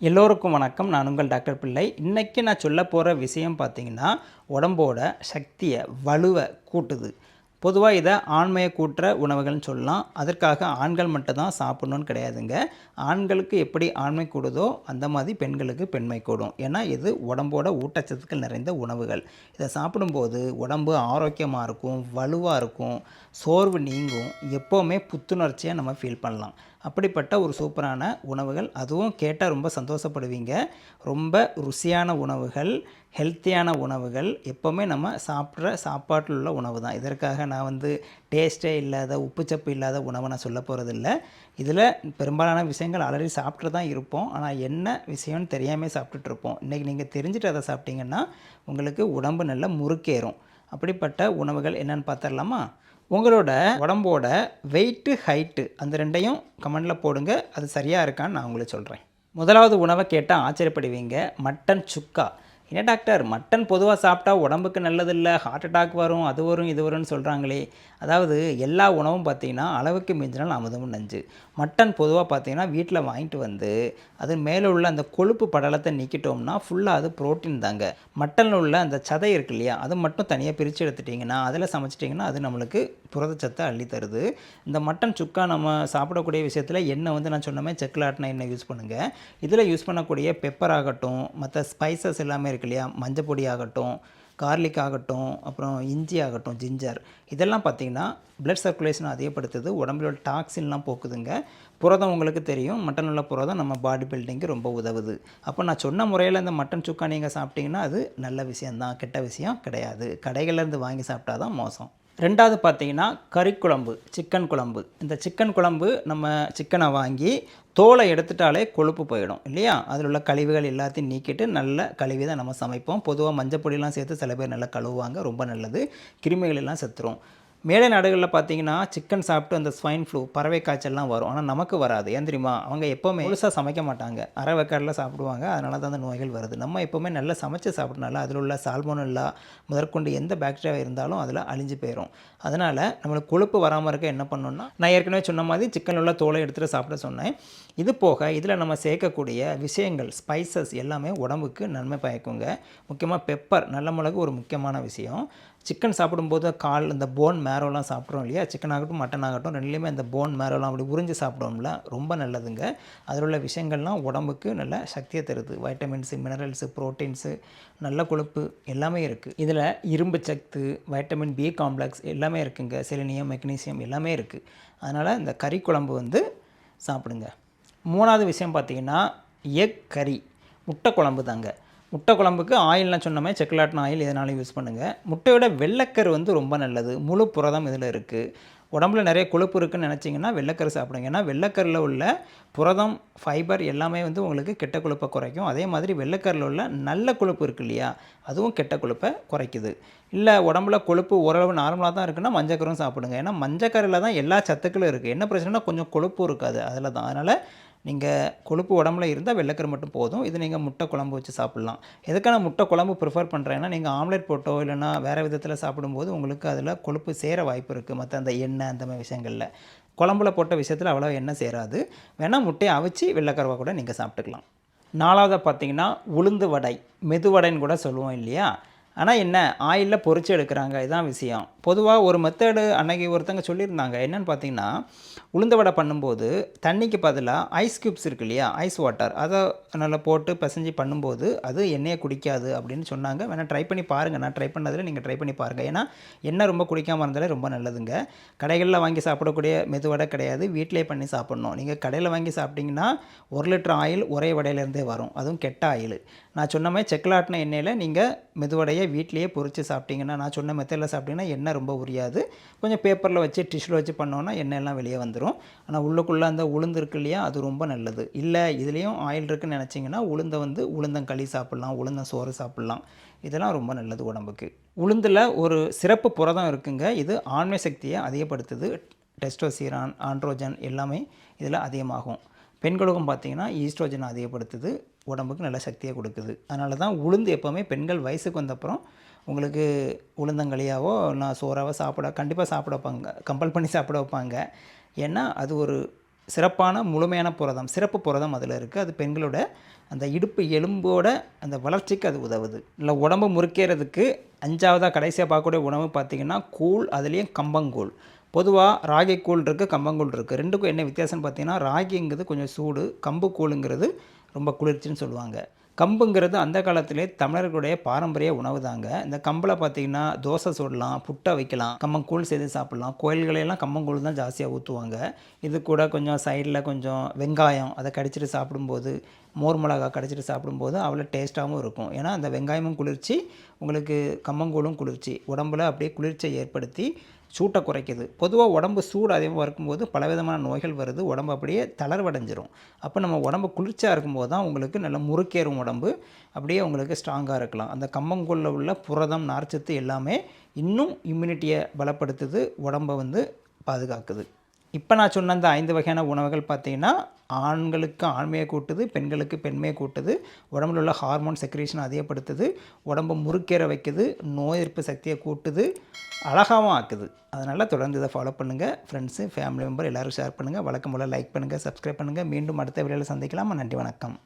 எல்லோருக்கும் வணக்கம். நான் உங்கள் டாக்டர் பிள்ளை. இன்றைக்கி நான் சொல்ல போகிற விஷயம் பார்த்தீங்கன்னா உடம்போட சக்தியை வலுவை கூட்டுது. பொதுவாக இதை ஆண்மையை கூட்டுற உணவுகள்னு சொல்லலாம். அதற்காக ஆண்கள் மட்டும் தான் சாப்பிட்ணுன்னு கிடையாதுங்க. ஆண்களுக்கு எப்படி ஆண்மை கூடுதோ அந்த மாதிரி பெண்களுக்கு பெண்மை கூடும். ஏன்னா இது உடம்போட ஊட்டச்சத்துக்கள் நிறைந்த உணவுகள். இதை சாப்பிடும்போது உடம்பு ஆரோக்கியமாக இருக்கும் வலுவாக இருக்கும் சோர்வு நீங்கும் எப்போவுமே புத்துணர்ச்சியாக நம்ம ஃபீல் பண்ணலாம். அப்படிப்பட்ட ஒரு சூப்பரான உணவுகள். அதுவும் கேட்டால் ரொம்ப சந்தோஷப்படுவீங்க. ரொம்ப ருசியான உணவுகள் ஹெல்த்தியான உணவுகள். எப்போவுமே நம்ம சாப்பிட்ற சாப்பாட்டில் உள்ள உணவு தான் இதற்காக நான் வந்து டேஸ்ட்டே இல்லாத உப்புச்சப்பு இல்லாத உணவை நான் சொல்ல போகிறதில்ல இதில் பெரும்பாலான விஷயங்கள் ஆல்ரெடி சாப்பிட்டு தான் இருப்போம். ஆனால் என்ன விஷயம்னு தெரியாமல் சாப்பிட்டுட்ருப்போம் இன்றைக்கி நீங்கள் தெரிஞ்சுட்டு அதை சாப்பிட்டீங்கன்னா உங்களுக்கு உடம்பு நல்லா முறுக்கேறும். அப்படிப்பட்ட உணவுகள் என்னென்னு பார்த்துடலாமா? உங்களோட உடம்போட வெயிட்டு ஹைட்டு அந்த ரெண்டையும் கமெண்டில் போடுங்க. அது சரியாக இருக்கான்னு நான் உங்களுக்கு சொல்கிறேன் முதலாவது உணவை கேட்டால் ஆச்சரியப்படுவீங்க. மட்டன் சுக்கா. என்ன டாக்டர்? மட்டன் பொதுவாக சாப்பிட்டா உடம்புக்கு நல்லதில்லை ஹார்ட் அட்டாக் வரும் அது வரும் இது வரும்னு சொல்கிறாங்களே அதாவது எல்லா உணவும் பார்த்தீங்கன்னா அளவுக்கு மிஞ்சினால் அமுதமும் நஞ்சு. மட்டன் பொதுவாக பார்த்திங்கன்னா வீட்டில் வாங்கிட்டு வந்து அது மேலே உள்ள அந்த கொழுப்பு படலத்தை நீக்கிட்டோம்னா ஃபுல்லாக அது புரோட்டீன் தாங்க. மட்டனில் உள்ள அந்த சதை இருக்கு இல்லையா அது மட்டும் தனியாக பிரித்து எடுத்துட்டிங்கன்னா அதில் சமைச்சிட்டிங்கன்னா அது நம்மளுக்கு புரதச்சத்தை அள்ளி தருது. இந்த மட்டன் சுக்கா நம்ம சாப்பிடக்கூடிய விஷயத்தில் எண்ணெய் வந்து நான் சொன்ன மாதிரி செக்கில் எண்ணெய் யூஸ் பண்ணுங்கள் இதில் யூஸ் பண்ணக்கூடிய பெப்பர் ஆகட்டும் மற்ற ஸ்பைசஸ் எல்லாமே இருக்கு இல்லையா? மஞ்சள் பொடி ஆகட்டும் கார்லிக் ஆகட்டும் அப்புறம் இஞ்சி ஆகட்டும் ஜிஞ்சர் இதெல்லாம் பார்த்திங்கன்னா பிளட் சர்க்குலேஷனை அதிகப்படுத்துது உடம்புல உள்ள டாக்ஸின்லாம் போக்குதுங்க. புரதம் உங்களுக்கு தெரியும் மட்டன் உள்ள புரதம் நம்ம பாடி பில்டிங்க்கு ரொம்ப உதவுது. அப்போ நான் சொன்ன முறையில் இந்த மட்டன் சுக்கா நீங்கள் சாப்பிட்டீங்கன்னா அது நல்ல விஷயந்தான் கெட்ட விஷயம் கிடையாது. கடைகள்லேருந்து வாங்கி சாப்பிட்டா தான் மோசம். ரெண்டாவது பார்த்தீங்கன்னா கறி குழம்பு சிக்கன் குழம்பு. இந்த சிக்கன் குழம்பு நம்ம சிக்கனை வாங்கி தோலை எடுத்துட்டாலே கொழுப்பு போயிடும் இல்லையா? அதில் உள்ள கழிவுகள் எல்லாத்தையும் நீக்கிட்டு நல்ல கழுவி தான் நம்ம சமைப்போம். பொதுவாக மஞ்சள் பொடியெல்லாம் சேர்த்து சில பேர் நல்லா கழுவுவாங்க ரொம்ப நல்லது. கிருமிகள் எல்லாம் செத்துரும். மேலை நாடுகளில் பார்த்தீங்கன்னா சிக்கன் சாப்பிட்டு அந்த ஸ்வைன் ஃப்ளூ பறவை காய்ச்சல்லாம் வரும். ஆனால் நமக்கு வராது. ஏன் தெரியுமா? அவங்க எப்போவுமே முழுசாக சமைக்க மாட்டாங்க. அரைவக்காடில் சாப்பிடுவாங்க. அதனால தான் அந்த நோய்கள் வருது. நம்ம எப்போவுமே நல்லா சமைச்சு சாப்பிட்றனால அதில் உள்ள சால்மோனல்லா முதற்கொண்டு எந்த பாக்டீரியா இருந்தாலும் அதில் அழிஞ்சு போயிடும் அதனால் நம்மளுக்கு கொழுப்பு வராமல் இருக்க என்ன பண்ணணும்னா நான் ஏற்கனவே சொன்ன மாதிரி சிக்கன் உள்ள தோலை எடுத்துகிட்டு சாப்பிட சொன்னேன். இது போக இதில் நம்ம சேர்க்கக்கூடிய விஷயங்கள் ஸ்பைசஸ் எல்லாமே உடம்புக்கு நன்மை பயக்குங்க. முக்கியமாக பெப்பர் நல்ல மிளகு ஒரு முக்கியமான விஷயம். சிக்கன் சாப்பிடும்போது கால் இந்த போன் மேரோலாம் சாப்பிட்றோம் இல்லையா? சிக்கன் ஆகட்டும் மட்டன் ஆகட்டும் ரெண்டுலேயுமே அந்த போன் மேரோலாம் அப்படி உறிஞ்சி சாப்பிடுவோம்ல? ரொம்ப நல்லதுங்க. அதில் உள்ள விஷயங்கள்லாம் உடம்புக்கு நல்ல சக்தியை தருது. வைட்டமின்ஸு மினரல்ஸு ப்ரோட்டீன்ஸு நல்ல கொழுப்பு எல்லாமே இருக்குது இதில் இரும்பு சத்து வைட்டமின் பி காம்ப்ளெக்ஸ் எல்லாமே இருக்குங்க. செலினியம் மெக்னீசியம் எல்லாமே இருக்குது அதனால் இந்த கறி குழம்பு வந்து சாப்பிடுங்க. மூணாவது விஷயம் பார்த்தீங்கன்னா எக் கறி முட்டை குழம்பு தாங்க முட்டை குழம்புக்கு ஆயில்லாம் சொன்னமே செக்கலாட்டின ஆயில் எதனாலும் யூஸ் பண்ணுங்கள் முட்டையோட வெள்ளைக்கரு வந்து ரொம்ப நல்லது. முழு புரதம் இதில் இருக்குது உடம்புல நிறைய கொழுப்பு இருக்குன்னு நினச்சிங்கன்னா வெள்ளைக்கரு சாப்பிடுங்க. ஏன்னா வெள்ளைக்கரில் உள்ள புரதம் ஃபைபர் எல்லாமே வந்து உங்களுக்கு கெட்ட கொழுப்பை குறைக்கும். அதே மாதிரி வெள்ளைக்கரில் உள்ள நல்ல கொழுப்பு இருக்கு இல்லையா? அதுவும் கெட்ட கொழுப்பை குறைக்குது. இல்லை உடம்புல கொழுப்பு ஓரளவு நார்மலாக தான் இருக்குன்னா மஞ்சக்கரும் சாப்பிடுங்க. ஏன்னா மஞ்சக்கரில் தான் எல்லா சத்துக்களும் இருக்குது என்ன பிரச்சனைனா கொஞ்சம் கொழுப்பும் இருக்காது அதில் தான் அதனால் நீங்கள் கொழுப்பு உடம்புல இருந்தால் வெள்ளைக்கரு மட்டும் போதும். இது நீங்கள் முட்டை குழம்பு வச்சு சாப்பிட்லாம். எதுக்கான முட்டை குழம்பு ப்ரிஃபர் பண்ணுறேன்னா நீங்கள் ஆம்லெட் போட்டோ இல்லைனா வேறு விதத்தில் சாப்பிடும்போது உங்களுக்கு அதில் கொழுப்பு சேர வாய்ப்பு இருக்குது மற்ற அந்த எண்ணெய் அந்த மாதிரி விஷயங்களில். குழம்புல போட்ட விஷயத்தில் அவ்வளோ எண்ணெய் சேராது. வேணால் முட்டையை அவிச்சு வெள்ளைக்கருவா கூட நீங்கள் சாப்பிட்டுக்கலாம். நாலாவதாக பார்த்தீங்கன்னா உளுந்து வடை. மெதுவடைன்னு கூட சொல்லுவோம் இல்லையா? ஆனால் என்ன ஆயிலில் பொறிச்சு எடுக்கிறாங்க. இதுதான் விஷயம். பொதுவாக ஒரு மெத்தடு அன்னைக்கு ஒருத்தங்க சொல்லியிருந்தாங்க. என்னென்னு பார்த்தீங்கன்னா உளுந்த வடை பண்ணும்போது தண்ணிக்கு பதிலாக ஐஸ் க்யூப்ஸ் இருக்கு இல்லையா? ஐஸ் வாட்டர் அதை நல்லா போட்டு பிசைஞ்சு பண்ணும்போது அது எண்ணெயை குடிக்காது அப்படின்னு சொன்னாங்க. வேணால் ட்ரை பண்ணி பாருங்கள் நான் ட்ரை பண்ணதில் நீங்கள் ட்ரை பண்ணி பாருங்கள் ஏன்னா எண்ணெய் ரொம்ப குடிக்காமல் இருந்தாலே ரொம்ப நல்லதுங்க. கடைகளில் வாங்கி சாப்பிடக்கூடிய மெதுவடை கிடையாது. வீட்டிலே பண்ணி சாப்பிட்ணும். நீங்கள் கடையில் வாங்கி சாப்பிட்டிங்கன்னா ஒரு லிட்டர் ஆயில் ஒரே வடையிலேருந்தே வரும். அதுவும் கெட்ட ஆயில் நான் சொன்ன மாதிரி செக்கலாட்டின எண்ணெயில் நீங்கள் மெதுவடையை வீட்லேயே பொரித்து சாப்பிட்டீங்கன்னா நான் சொன்ன மெத்தடில் சாப்பிட்டிங்கன்னா எண்ணெய் ரொம்ப உரியாது. கொஞ்சம் பேப்பரில் வச்சு டிஷ்யூவில் வச்சு பண்ணோன்னா எண்ணெயெல்லாம் வெளியே வந்துடும் ஆனால் உள்ளுக்குள்ளே அந்த உளுந்து இருக்கு இல்லையா அது ரொம்ப நல்லது. இல்லை இதுலேயும் ஆயில் இருக்குன்னு நினச்சிங்கன்னா உளுந்தை வந்து உளுந்தங்களி சாப்பிட்லாம் உளுந்தம் சோறு சாப்பிட்லாம். இதெல்லாம் ரொம்ப நல்லது உடம்புக்கு. உளுந்தில் ஒரு சிறப்பு புரதம் இருக்குங்க. இது ஆண்மை சக்தியை அதிகப்படுத்துது. டெஸ்டோசீரான் ஆண்ட்ரோஜன் எல்லாமே இதில் அதிகமாகும். பெண்களுக்கும் பார்த்திங்கன்னா ஈஸ்ட்ரோஜன் அதிகப்படுத்துது. உடம்புக்கு நல்ல சக்தியை கொடுக்குது. அதனால தான் உளுந்து எப்போவுமே பெண்கள் வயசுக்கு வந்தப்புறம் உங்களுக்கு உளுந்தங்களியாவோ நான் சோறாவோ சாப்பிட கண்டிப்பாக சாப்பிட வைப்பாங்க. கம்பல் பண்ணி சாப்பிட வைப்பாங்க. ஏன்னா அது ஒரு சிறப்பான முழுமையான புரதம் சிறப்பு புரதம் அதில் இருக்குது அது பெண்களோட அந்த இடுப்பு எலும்போட அந்த வளர்ச்சிக்கு அது உதவுது. இல்லை உடம்பு முறுக்கிறதுக்கு அஞ்சாவதாக கடைசியாக பார்க்கக்கூடிய உணவு பார்த்திங்கன்னா கூழ் அதுலேயும் கம்பங்கூழ். பொதுவாக ராகி கூழ் இருக்குது கம்பங்கூழ் இருக்குது ரெண்டுக்கும் என்ன வித்தியாசம்னு பார்த்திங்கன்னா ராகிங்கிறது கொஞ்சம் சூடு கம்பு கூழுங்கிறது ரொம்ப குளிர்ச்சின்னு சொல்லுவாங்க. கம்புங்கிறது அந்த காலத்திலே தமிழர்களுடைய பாரம்பரிய உணவு தாங்க. இந்த கம்பில் பார்த்தீங்கன்னா தோசை சுடலாம் புட்டை வைக்கலாம் கம்மங்கூழ் செய்து சாப்பிட்லாம். கோயில்களையெல்லாம் கம்மங்கூழ் தான் ஜாஸ்தியாக ஊற்றுவாங்க. இது கூட கொஞ்சம் சைடில் கொஞ்சம் வெங்காயம் அதை கடிச்சிட்டு சாப்பிடும்போது மோர் மிளகா கடிச்சிட்டு சாப்பிடும்போது அவ்வளோ டேஸ்ட்டாகவும் இருக்கும். ஏன்னா அந்த வெங்காயமும் குளிர்ச்சி உங்களுக்கு கம்மங்கூழும் குளிர்ச்சி. உடம்புல அப்படியே குளிர்ச்சியை ஏற்படுத்தி சூட்டை குறைக்குது. பொதுவாக உடம்பு சூடு அதிகமாக இருக்கும்போது பலவிதமான நோய்கள் வருது. உடம்பு அப்படியே தளர்வடைஞ்சிரும். அப்போ நம்ம உடம்பு குளிர்ச்சியாக இருக்கும்போது தான் உங்களுக்கு நல்ல முறுக்கேறும் உடம்பு. அப்படியே உங்களுக்கு ஸ்ட்ராங்காக இருக்கலாம். அந்த கம்பங்குள்ள உள்ள புரதம் நார்ச்சத்து எல்லாமே இன்னும் இம்யூனிட்டியை பலப்படுத்துது. உடம்பை வந்து பாதுகாக்குது. இப்போ நான் சொன்ன அந்த ஐந்து வகையான உணவுகள் பார்த்தீங்கன்னா ஆண்களுக்கு ஆண்மையை கூட்டுது பெண்களுக்கு பெண்மையை கூட்டுது உடம்புல உள்ள ஹார்மோன் செக்ரேஷன் அதிகப்படுத்துது உடம்பு முறுக்கேற வைக்குது நோய் எதிர்ப்பு சக்தியை கூட்டுது அழகாகவும் ஆக்குது. அதனால் தொடர்ந்து இதை ஃபாலோ பண்ணுங்கள் ஃப்ரெண்ட்ஸு ஃபேமிலி மெம்பர் எல்லோரும் ஷேர் பண்ணுங்கள் வழக்கம் போல் லைக் பண்ணுங்கள் சப்ஸ்கிரைப் பண்ணுங்கள் மீண்டும் அடுத்த வீடியோவில் சந்திக்கலாம். நன்றி வணக்கம்.